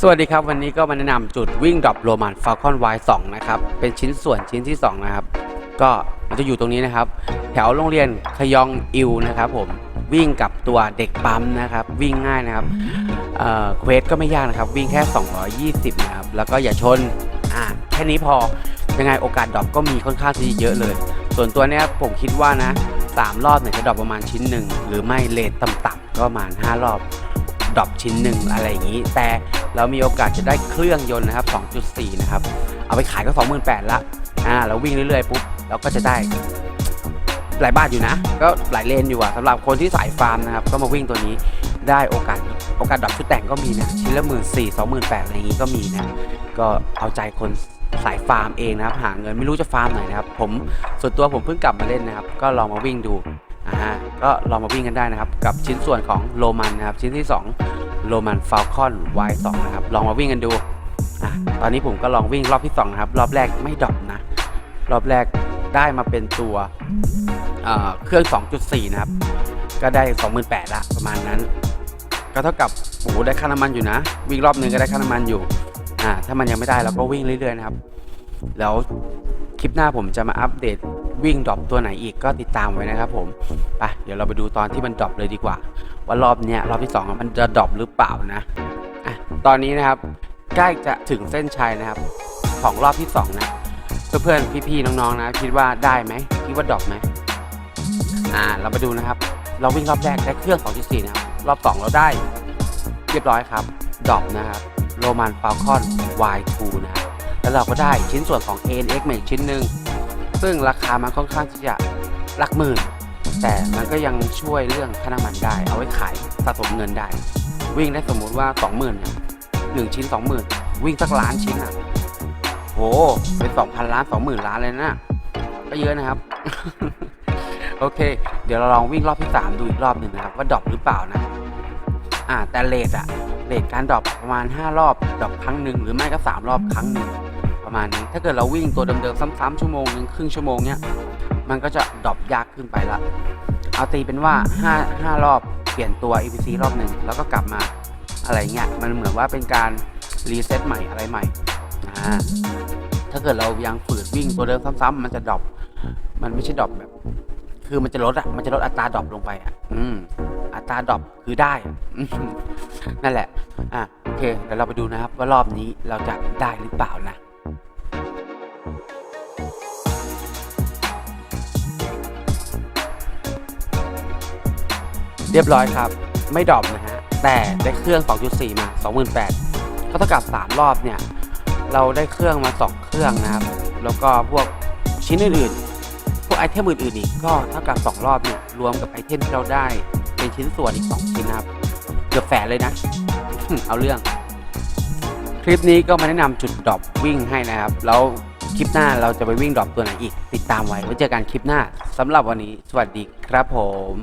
สวัสดีครับ วันนี้ก็มาแนะนำจุดวิ่งดรอปโรมันฟ a ลคอน Y2 นะครับ เป็นชิ้นส่วนชิ้นที่ 2 นะครับ ก็มันจะอยู่ตรงนี้นะครับ แถวโรงเรียนขยองอิวนะครับผมวิ่งกับตัวเด็กปั๊มนะครับ วิ่งง่ายนะครับเอ่อเควสก็ไม่ยากนะครับ วิ่งแค่ 220 นะครับ แล้วก็อย่าชนอ่าแค่นี้พอยังไงโอกาสดรอปก็มีค่อนข้างที่จะเยอะเลย ส่วนตัวเนี้ยผมคิดว่านะสามรอบเนี่ยจะดรอปประมาณชิ้นหนึ่งหรือไม่เลทต่ำๆก็ประมาณ 5 รอบดรอปชิ้นหนึ่งอะไรอย่างนี้ แต่ เรามีโอกาสจะได้เครื่องยนต์นะครับ 2.4 นะครับ เอาไปขายก็ 28,000ละอ่าเราวิ่งเรื่อยๆปุ๊บเราก็จะได้หลายบาทอยู่นะ ก็หลายเลนอยู่อะสำหรับคนที่สายฟาร์มนะครับ ก็มาวิ่งตัวนี้ได้โอกาสโอกาสดรอปชุดแต่งก็มีนะชิ้นละหมื่นสี่สองหมื่นแปดอะไรอย่างนี้ก็มีนะก็เอาใจคนสายฟาร์มเองนะครับ หาเงินไม่รู้จะฟาร์มไหนนะครับ ผมส่วนตัวผมเพิ่งกลับมาเล่นนะครับ ก็ลองมาวิ่งดู อ่าฮะก็ลองมาวิ่งกันได้นะครับ กับชิ้นส่วนของโรมันนะครับ ชิ้นที่ 2โรมันฟ a ลคอน Y2 นะครับ ลองมาวิ่งกันดูอะตอนนี้ผมก็ลองวิ่งรอบที่2นะครับ รอบแรกไม่ดรอปนะ รอบแรกได้มาเป็นตัวเเครื่อง 2.4 นะครับ ก็ได้ 28,000ละประมาณนั้น ก็เท่ากับโอ้โหได้ค่าน้ำมันอยู่นะ วิ่งรอบหนึงก็ได้ค่าน้ำมันอยู่อ่าถ้ามันยังไม่ได้เราก็วิ่งเรื่อยๆนะครับ แล้วคลิปหน้าผมจะมาอัปเดตวิ่งดรอปตัวไหนอีกก็ติดตามไว้นะครับผมไปเดี๋ยวเราไปดูตอนที่มันดรอปเลยดีกว่า ว่ารอบเนี้ยรอบที่สองมันจะดรอปหรือเปล่านะอะตอนนี้นะครับใกล้จะถึงเส้นชัยนะครับ ของรอบที่สองนะเพื่อนๆพี่ๆน้องๆนะ คิดว่าได้ไหมคิดว่าดรอปไหมอ่าเรามาดูนะครับ เราวิ่งรอบแรกได้เครื่อง2.4นะครับรอบ2เราได้เรียบร้อยครับดรอปนะครับโรมันฟ a ลคอน Y2 นะครับ แล้วเราก็ได้ชิ้นส่วนของ ANX มาอีกชิ้นหนึ่งซึ่งราคามันค่อนข้างที่จะหลักหมื่น แต่มันก็ยังช่วยเรื่องค่าน้ำมันได้ เอาไว้ขายสะสมเงินได้ วิ่งได้สมมุติว่า 20,000เนี่ยหนึ่งชิ้น 20,000 วิ่งสักล้านชิ้นอะโหเป็น 2,000 ล้าน 20,000 ล้านเลยนะ ก็เยอะนะครับ โอเค เดี๋ยวเราลองวิ่งรอบที่ 3 ดูอีกรอบหนึ่งนะครับ ว่าดรอปหรือเปล่านะอ่าแต่เลทอะเลทการดรอปประมาณ 5 รอบดรอปครั้งหนึ่งหรือไม่ก็ 3 รอบครั้งหนึ่ง ประมาณนี้ ถ้าเกิดเราวิ่งตัวเดิมๆซ้ำๆชั่วโมงหนึงครึ่งชั่วโมงเนี้ย มันก็จะดรอปยากขึ้นไปละ เอาตีเป็นว่า5 5รอบเปลี่ยนตัว EPC รอบหนึ่งแล้วก็กลับมาอะไรเงี้ย มันเหมือนว่าเป็นการรีเซ็ตใหม่อะไรใหม่อ่าถ้าเกิดเรายังฝืนวิ่งตัวเดิมซ้ำๆมันจะดรอป มันไม่ใช่ดรอปแบบ คือมันจะลดอะมันจะลดอัตราดรอปลงไปอะอืมอัตราดรอปคือได้ นั่นแหละ อะ โอเค เดี๋ยวเราไปดูนะครับว่ารอบนี้เราจะได้หรือเปล่านะ เรียบร้อยครับ ไม่ดรอปนะฮะ แต่ได้เครื่อง 2.4 มา 28,000ก็เท่ากับ 3 รอบเนี่ย เราได้เครื่องมา 2 เครื่องนะครับ แล้วก็พวกชิ้นอื่นๆ พวกไอเทมอื่นๆอีกก็เท่ากับ 2 รอบเนี่ย รวมกับไอเทมที่เราได้เป็นชิ้นส่วนอีก 2 ชิ้นนะครับ เกือบแสนเลยนะ เอาเรื่อง คลิปนี้ก็มาแนะนำจุดดรอปวิ่งให้นะครับ แล้วคลิปหน้าเราจะไปวิ่งดรอปตัวไหนอีก ติดตามไว้ไว้เจอกันคลิปหน้าสำหรับวันนี้ สวัสดีครับผม